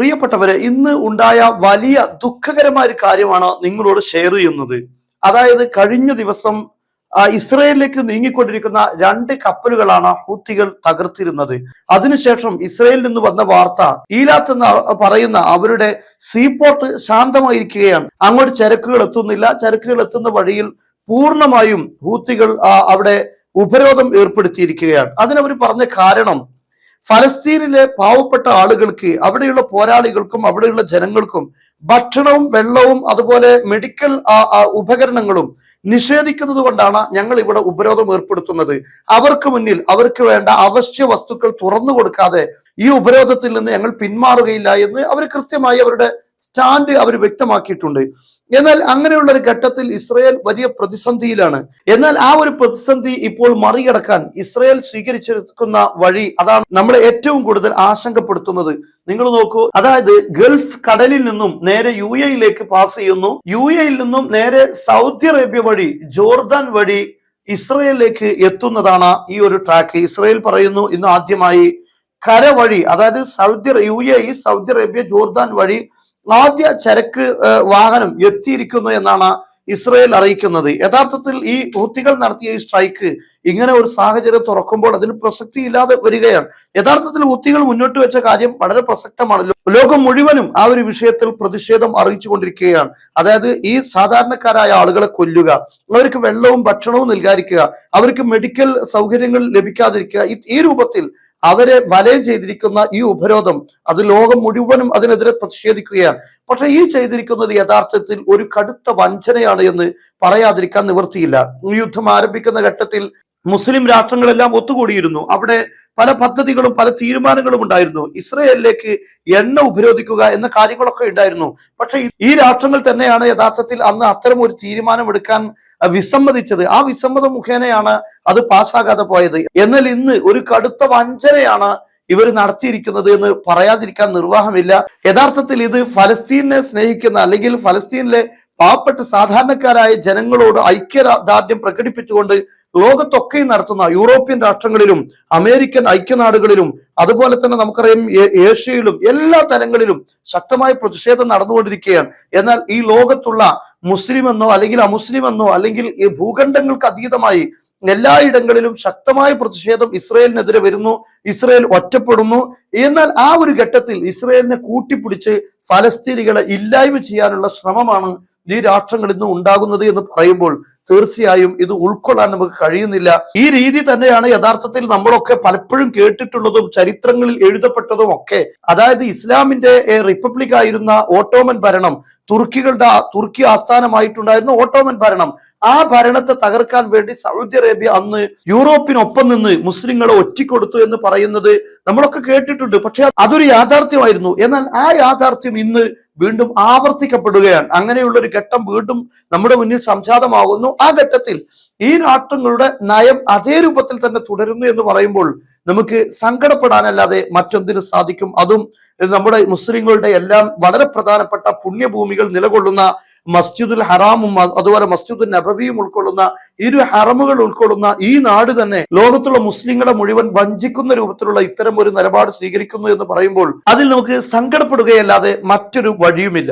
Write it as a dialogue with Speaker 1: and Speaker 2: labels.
Speaker 1: പ്രിയപ്പെട്ടവരെ ഇന്ന് ഉണ്ടായ വലിയ ദുഃഖകരമായ ഒരു കാര്യമാണ് നിങ്ങളോട് ഷെയർ ചെയ്യുന്നത്. അതായത് കഴിഞ്ഞ ദിവസം ഇസ്രയേലിലേക്ക് നീങ്ങിക്കൊണ്ടിരിക്കുന്ന രണ്ട് കപ്പലുകളാണ് ഹൂത്തികൾ തകർത്തിരുന്നത്. അതിനുശേഷം ഇസ്രയേലിൽ നിന്ന് വന്ന വാർത്ത ഈലാത്ത് എന്ന് പറയുന്ന അവരുടെ സീപോർട്ട് ശാന്തമായിരിക്കുകയാണ്. അങ്ങോട്ട് ചരക്കുകൾ എത്തുന്നില്ല. ചരക്കുകൾ എത്തുന്ന വഴിയിൽ പൂർണമായും ഹൂത്തികൾ അവിടെ ഉപരോധം ഏർപ്പെടുത്തിയിരിക്കുകയാണ്. അതിനവർ പറഞ്ഞ കാരണം ഫലസ്തീനിലെ പാവപ്പെട്ട ആളുകൾക്ക് അവിടെയുള്ള പോരാളികൾക്കും അവിടെയുള്ള ജനങ്ങൾക്കും ഭക്ഷണവും വെള്ളവും അതുപോലെ മെഡിക്കൽ ഉപകരണങ്ങളും നിഷേധിക്കുന്നത് കൊണ്ടാണ് ഞങ്ങൾ ഇവിടെ ഉപരോധം ഏർപ്പെടുത്തുന്നത്. അവർക്ക് മുന്നിൽ അവർക്ക് വേണ്ട അവശ്യ വസ്തുക്കൾ തുറന്നു കൊടുക്കാതെ ഈ ഉപരോധത്തിൽ നിന്ന് ഞങ്ങൾ പിന്മാറുകയില്ല എന്ന് അവർ കൃത്യമായി അവരുടെ സ്റ്റാൻഡ് അവർ വ്യക്തമാക്കിയിട്ടുണ്ട്. എന്നാൽ അങ്ങനെയുള്ള ഒരു ഘട്ടത്തിൽ ഇസ്രയേൽ വലിയ പ്രതിസന്ധിയിലാണ്. എന്നാൽ ആ ഒരു പ്രതിസന്ധി ഇപ്പോൾ മറികടക്കാൻ ഇസ്രയേൽ സ്വീകരിച്ചിരിക്കുന്ന വഴി അതാണ് നമ്മളെ ഏറ്റവും കൂടുതൽ ആശങ്കപ്പെടുത്തുന്നത്. നിങ്ങൾ നോക്കൂ അതായത് ഗൾഫ് കടലിൽ നിന്നും നേരെ യു എയിലേക്ക് പാസ് ചെയ്യുന്നു. യു എയിൽ നിന്നും നേരെ സൗദി അറേബ്യ വഴി ജോർദാൻ വഴി ഇസ്രയേലിലേക്ക് എത്തുന്നതാണ് ഈ ഒരു ട്രാക്ക്. ഇസ്രയേൽ പറയുന്നു ഇന്ന് ആദ്യമായി കര വഴി അതായത് Saudi U A Saudi Arabia Jordan വഴി ആദ്യ ചരക്ക് വാഹനം എത്തിയിരിക്കുന്നു എന്നാണ് ഇസ്രയേൽ അറിയിക്കുന്നത്. യഥാർത്ഥത്തിൽ ഈ ഹൂത്തികൾ നടത്തിയ ഈ സ്ട്രൈക്ക് ഇങ്ങനെ ഒരു സാഹചര്യം തുറക്കുമ്പോൾ അതിന് പ്രസക്തി ഇല്ലാതെ വരികയാണ്. യഥാർത്ഥത്തിൽ ഹൂത്തികൾ മുന്നോട്ട് വെച്ച കാര്യം വളരെ പ്രസക്തമാണ്. ലോകം മുഴുവനും ആ ഒരു വിഷയത്തിൽ പ്രതിഷേധം അറിയിച്ചുകൊണ്ടിരിക്കുകയാണ്. അതായത് ഈ സാധാരണക്കാരായ ആളുകളെ കൊല്ലുക അവർക്ക് വെള്ളവും ഭക്ഷണവും നൽകാതിരിക്കുക അവർക്ക് മെഡിക്കൽ സൗകര്യങ്ങൾ ലഭിക്കാതിരിക്കുക ഈ- രൂപത്തിൽ അവരെ വലയം ചെയ്തിരിക്കുന്ന ഈ ഉപരോധം അത് ലോകം മുഴുവനും അതിനെതിരെ പ്രതിഷേധിക്കുകയാണ്. പക്ഷെ ഈ ചെയ്തിരിക്കുന്നത് യഥാർത്ഥത്തിൽ ഒരു കടുത്ത വഞ്ചനയാണ് എന്ന് പറയാതിരിക്കാൻ നിവൃത്തിയില്ല. യുദ്ധം ആരംഭിക്കുന്ന ഘട്ടത്തിൽ മുസ്ലിം രാഷ്ട്രങ്ങളെല്ലാം ഒത്തുകൂടിയിരുന്നു. അവിടെ പല പദ്ധതികളും പല തീരുമാനങ്ങളും ഉണ്ടായിരുന്നു. ഇസ്രയേലിലേക്ക് എണ്ണ ഉപരോധിക്കുക എന്ന കാര്യങ്ങളൊക്കെ ഉണ്ടായിരുന്നു. പക്ഷെ ഈ രാഷ്ട്രങ്ങൾ തന്നെയാണ് യഥാർത്ഥത്തിൽ അന്ന് അത്തരം ഒരു തീരുമാനം എടുക്കാൻ അഹ് വിസമ്മതിച്ചത്. ആ വിസമ്മതം മുഖേനയാണ് അത് പാസ്സാകാതെ പോയത്. എന്നാൽ ഇന്ന് ഒരു കടുത്ത വഞ്ചനയാണ് ഇവർ നടത്തിയിരിക്കുന്നത് എന്ന് പറയാതിരിക്കാൻ നിർവാഹമില്ല. യഥാർത്ഥത്തിൽ ഇത് ഫലസ്തീനെ സ്നേഹിക്കുന്ന അല്ലെങ്കിൽ ഫലസ്തീനിലെ പാവപ്പെട്ട സാധാരണക്കാരായ ജനങ്ങളോട് ഐക്യദാർഢ്യം പ്രകടിപ്പിച്ചുകൊണ്ട് ലോകത്തൊക്കെയും നടത്തുന്ന യൂറോപ്യൻ രാഷ്ട്രങ്ങളിലും അമേരിക്കൻ ഐക്യനാടുകളിലും അതുപോലെ തന്നെ നമുക്കറിയാം ഏഷ്യയിലും എല്ലാ തലങ്ങളിലും ശക്തമായ പ്രതിഷേധം നടന്നുകൊണ്ടിരിക്കുകയാണ്. എന്നാൽ ഈ ലോകത്തുള്ള മുസ്ലിം എന്നോ അല്ലെങ്കിൽ അമുസ്ലിം എന്നോ അല്ലെങ്കിൽ ഈ ഭൂഖണ്ഡങ്ങൾക്ക് അതീതമായി എല്ലായിടങ്ങളിലും ശക്തമായ പ്രതിഷേധം ഇസ്രയേലിനെതിരെ വരുന്നു ഇസ്രയേൽ ഒറ്റപ്പെടുന്നു. എന്നാൽ ആ ഒരു ഘട്ടത്തിൽ ഇസ്രയേലിനെ കൂട്ടിപ്പിടിച്ച് ഫലസ്തീനികളെ ഇല്ലായ്മ ചെയ്യാനുള്ള ശ്രമമാണ് ഈ രാഷ്ട്രങ്ങൾ ഇന്ന് ഉണ്ടാകുന്നത് എന്ന് പറയുമ്പോൾ തീർച്ചയായും ഇത് ഉൾക്കൊള്ളാൻ നമുക്ക് കഴിയുന്നില്ല. ഈ രീതി തന്നെയാണ് യഥാർത്ഥത്തിൽ നമ്മളൊക്കെ പലപ്പോഴും കേട്ടിട്ടുള്ളതും ചരിത്രങ്ങളിൽ എഴുതപ്പെട്ടതും ഒക്കെ. അതായത് ഇസ്ലാമിന്റെ റിപ്പബ്ലിക് ആയിരുന്ന ഓട്ടോമൻ ഭരണം തുർക്കികളുടെ തുർക്കി ആസ്ഥാനമായിട്ടുണ്ടായിരുന്ന ഓട്ടോമൻ ഭരണം ആ ഭരണത്തെ തകർക്കാൻ വേണ്ടി സൗദി അറേബ്യ അന്ന് യൂറോപ്പിനൊപ്പം നിന്ന് മുസ്ലിങ്ങളെ ഒറ്റിക്കൊടുത്തു എന്ന് പറയുന്നത് നമ്മളൊക്കെ കേട്ടിട്ടുണ്ട്. പക്ഷെ അതൊരു യാഥാർത്ഥ്യമായിരുന്നു. എന്നാൽ ആ യാഥാർത്ഥ്യം ഇന്ന് വീണ്ടും ആവർത്തിക്കപ്പെടുകയാണ്. അങ്ങനെയുള്ള ഒരു ഘട്ടം വീണ്ടും നമ്മുടെ മുന്നിൽ സംജാതമാകുന്നു. ആ ഘട്ടത്തിൽ ഈ രാഷ്ട്രങ്ങളുടെ നയം അതേ രൂപത്തിൽ തന്നെ തുടരുന്നു എന്ന് പറയുമ്പോൾ നമുക്ക് സങ്കടപ്പെടാനല്ലാതെ മറ്റൊന്നിന് സാധിക്കും. അതും നമ്മുടെ മുസ്ലിങ്ങളുടെ എല്ലാം വളരെ പ്രധാനപ്പെട്ട പുണ്യഭൂമികൾ നിലകൊള്ളുന്ന മസ്ജിദുൽ ഹറാമും അതുപോലെ മസ്ജിദുൽ നബവിയും ഉൾക്കൊള്ളുന്ന ഇരു ഹറമുകൾ ഉൾക്കൊള്ളുന്ന ഈ നാട് തന്നെ ലോകത്തുള്ള മുസ്ലിങ്ങളെ മുഴുവൻ വഞ്ചിക്കുന്ന രൂപത്തിലുള്ള ഇത്തരം ഒരു നിലപാട് സ്വീകരിക്കുന്നു എന്ന് പറയുമ്പോൾ അതിൽ നമുക്ക് സങ്കടപ്പെടുകയല്ലാതെ മറ്റൊരു വഴിയുമില്ല.